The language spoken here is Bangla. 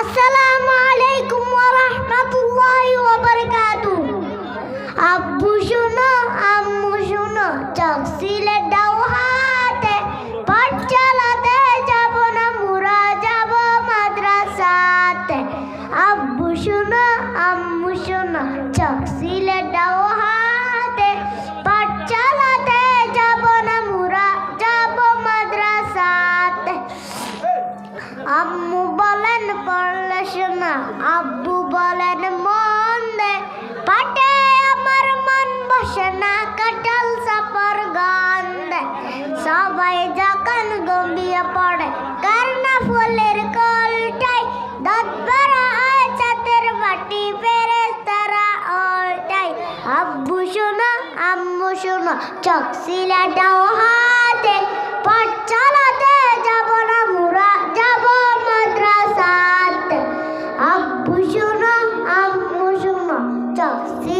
আসসালামু আলাইকুম ওয়া রাহমাতুল্লাহি আব্বু শুনো, আম্মু শুনো চক সিলেট দাও হাতে পাঠ চালাতে যাব না, মুরা যাব মাদ্রাসাতে। আব্বু শুনো, আম্মু শুনো চক বলেন আব্বু বলেন মন দে পাটে আমার মন বসে না কাটাল সাপর গান দে সবাই যখন গম্বিয়ে পড়ে কারনা ফুলের কলটাই দত ভরা চাতের বাটি পেরে তারা অলটাই আব্বু শোনো আম্মু শোনো চক সিলাটাও হাতে পাঠ চালা sí.